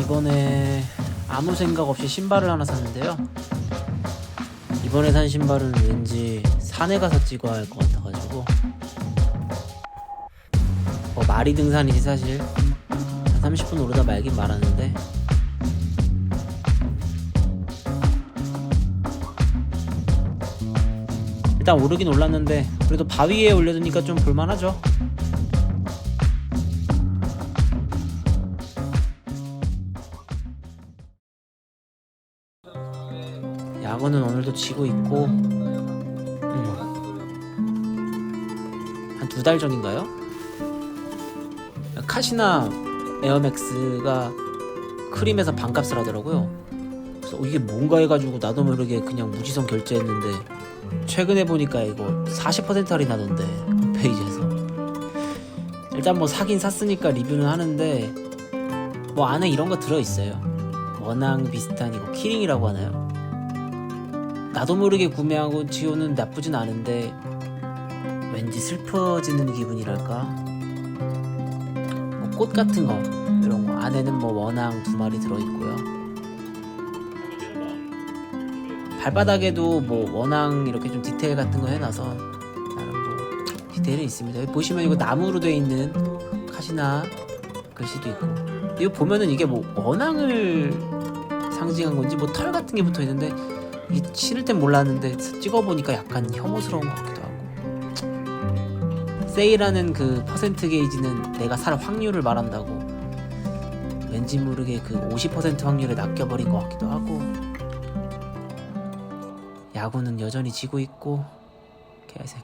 이번에 아무 생각 없이 신발을 하나 샀는데요. 이번에 산 신발은 왠지 산에 가서 찍어야 할 것 같아가지고 뭐 말이 등산이지 사실 한 30분 오르다 말긴 말았는데 일단 오르긴 올랐는데 그래도 바위에 올려두니까 좀 볼만하죠. 야구는 오늘도 지고 있고 음. 한두 달 전인가요? 카시나 에어맥스가 크림에서 반값을 하더라고요. 그래서 어, 이게 뭔가 해가지고 나도 모르게 그냥 무지성 결제했는데 최근에 보니까 이거 40% 할인하던데 홈페이지에서 일단 뭐 사긴 샀으니까 리뷰는 하는데 뭐 안에 이런 거 들어있어요 원앙 비슷한 이거 키링이라고 하나요? 나도 모르게 구매하고 지우는 나쁘진 않은데 왠지 슬퍼지는 기분이랄까? 뭐 꽃 같은 거 이런 거. 안에는 뭐 원앙 두 마리 들어있고요. 발바닥에도 뭐 원앙 이렇게 좀 디테일 같은 거 해놔서 나름 뭐 디테일은 있습니다. 여기 보시면 이거 나무로 돼 있는 카시나 글씨도 있고. 이거 보면은 이게 뭐 원앙을 상징한 건지 뭐 털 같은 게 붙어 있는데 이 신을 땐 몰랐는데 찍어보니까 약간 혐오스러운 것 같기도 하고. 세일하는 그 퍼센트 게이지는 내가 살 확률을 말한다고. 왠지 모르게 그 50% 확률에 낚여버린 것 같기도 하고. 야구는 여전히 지고 있고 개새끼